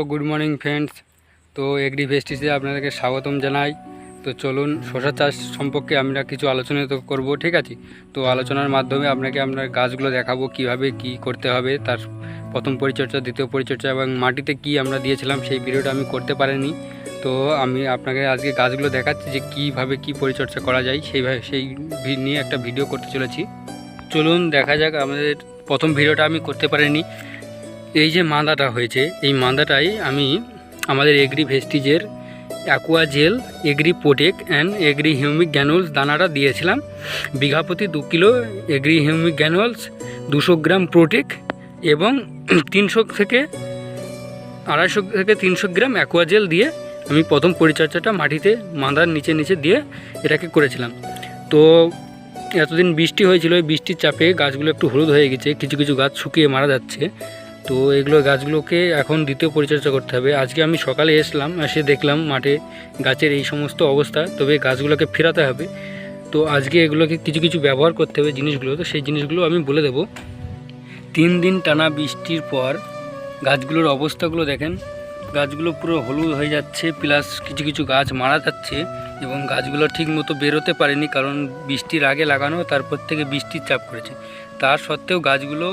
ও good morning friends. তো Agri ভেস্টিসে আপনাদেরকে স্বাগতম জানাই। তো চলুন, শশা চাষ সম্পর্কে আমরা কিছু আলোচনা তো করব, ঠিক আছে? তো আলোচনার মাধ্যমে আপনাকে আপনার গাছগুলো দেখাবো, কীভাবে কি করতে হবে, তার প্রথম পরিচর্যা, দ্বিতীয় পরিচর্যা এবং মাটিতে কি আমরা দিয়েছিলাম, সেই ভিডিওটা আমি করতে পারিনি। তো আমি আপনাকে আজকে গাছগুলো দেখাচ্ছি যে কীভাবে কি পরিচর্যা করা যায়, সেইভাবে সেই নিয়ে একটা ভিডিও করতে চলেছি। চলুন, দেখা যাক আমাদের প্রথম ভিডিওটা আমি করতে পারিনি। এই যে মাদাটা হয়েছে, এই মাদাটাই আমি আমাদের এগ্রি ভেস্টিজের অ্যাকোয়া জেল এগ্রি পোটেক অ্যান্ড এগ্রি হিউমিক গ্যানুলস দানাটা দিয়েছিলাম। বিঘা প্রতি দু কিলো এগ্রি হিউমিক গ্যানুয়ালস দুশো গ্রাম প্রোটেক এবং তিনশো থেকে আড়াইশো থেকে তিনশো গ্রাম অ্যাকোয়া জেল দিয়ে আমি প্রথম পরিচর্যাটা মাটিতে মাদার নিচে নিচে দিয়ে এটাকে করেছিলাম। তো এতদিন বৃষ্টি হয়েছিল বৃষ্টির চাপে গাছগুলো একটু হলুদ হয়ে গেছে, কিছু কিছু গাছ শুকিয়ে মারা যাচ্ছে। তো এগুলো গাছগুলোকে এখন দ্বিতীয় পরিচর্যা করতে হবে। আজকে আমি সকালে এসলাম, এসে দেখলাম মাঠে গাছের এই সমস্ত অবস্থা, তবে গাছগুলোকে ফেরাতে হবে। তো আজকে এগুলোকে কিছু কিছু ব্যবহার করতে হবে জিনিসগুলো, তো সেই জিনিসগুলো আমি বলে দেবো। তিন দিন টানা বৃষ্টির পর গাছগুলোর অবস্থাগুলো দেখেন। গাছগুলো পুরো হলুদ হয়ে যাচ্ছে, প্লাস কিছু কিছু গাছ মারা যাচ্ছে এবং গাছগুলো ঠিক মতো বেরোতে পারেনি কারণ বৃষ্টির আগে লাগানো, তারপর থেকে বৃষ্টির চাপ করেছে। তার সত্ত্বেও গাছগুলো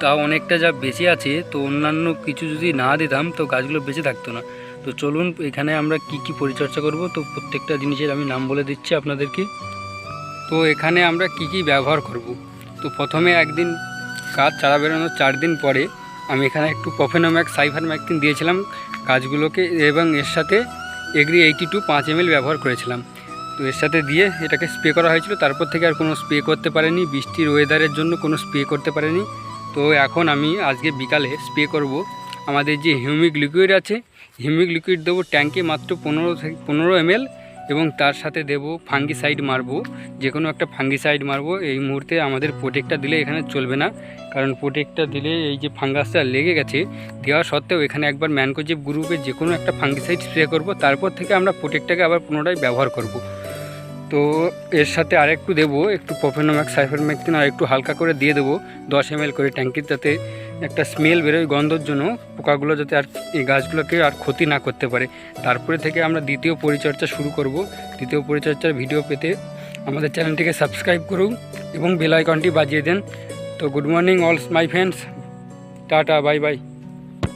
তাও অনেকটা যা বেঁচে আছে, তো অন্যান্য কিছু যদি না দিতাম, তো গাছগুলো বেঁচে থাকতো না। তো চলুন, এখানে আমরা কি কি পরিচর্যা করব? তো প্রত্যেকটা জিনিসের আমি নাম বলে দিচ্ছি আপনাদেরকে। তো এখানে আমরা কি কি ব্যবহার করব? তো প্রথমে একদিন গাছ চারা বেরোনোর চার দিন পরে আমি এখানে একটু পফেনোম্যাক সাইফার ম্যাকটিন দিয়েছিলাম গাছগুলোকে এবং এর সাথে এগ্রি এইটি টু পাঁচ এম ব্যবহার করেছিলাম। তো এর সাথে দিয়ে এটাকে স্প্রে করা হয়েছিল, তারপর থেকে আর কোনো স্প্রে করতে পারেনি, বৃষ্টির ওয়েদারের জন্য কোনো স্প্রে করতে পারেনি। তো এখন আমি আজকে বিকালে স্প্রে করব। আমাদের যে হিউমিক লিকুইড আছে, হিউমিক লিকুইড দেবো ট্যাঙ্কে মাত্র পনেরো থেকে পনেরো এমএল এবং তার সাথে দেবো ফাঙ্গিসাইড মারবো। যে কোনো একটা ফাঙ্গিসাইড মারবো, এই মুহূর্তে আমাদের প্রোটেক্টটা দিলে এখানে চলবে না। কারণ প্রোটেক্টটা দিলে এই যে ফাঙ্গাসটা লেগে গেছে, দেওয়া সত্ত্বেও এখানে একবার ম্যানকোজিপ গ্রুপে যে কোনো একটা ফাঙ্গিসাইড স্প্রে করব, তারপর থেকে আমরা প্রোটেক্টটাকে আবার পুনরায় ব্যবহার করব। তো এর সাথে আরেকটু দেবো, একটু পফেনোম্যাক সাইফারম্যাকটিন আর একটু হালকা করে দিয়ে দেবো, দশ এম করে ট্যাঙ্কির যাতে একটা স্মেল বেরোয় গন্ধর জন্য, পোকাগুলো যাতে আর এই গাছগুলোকে আর ক্ষতি না করতে পারে। তারপরে থেকে আমরা দ্বিতীয় পরিচর্যা শুরু করব। দ্বিতীয় পরিচর্যার ভিডিও পেতে আমাদের চ্যানেলটিকে সাবস্ক্রাইব করুন এবং বেল আইকনটি বাজিয়ে দেন। তো good morning all my friends tata bye bye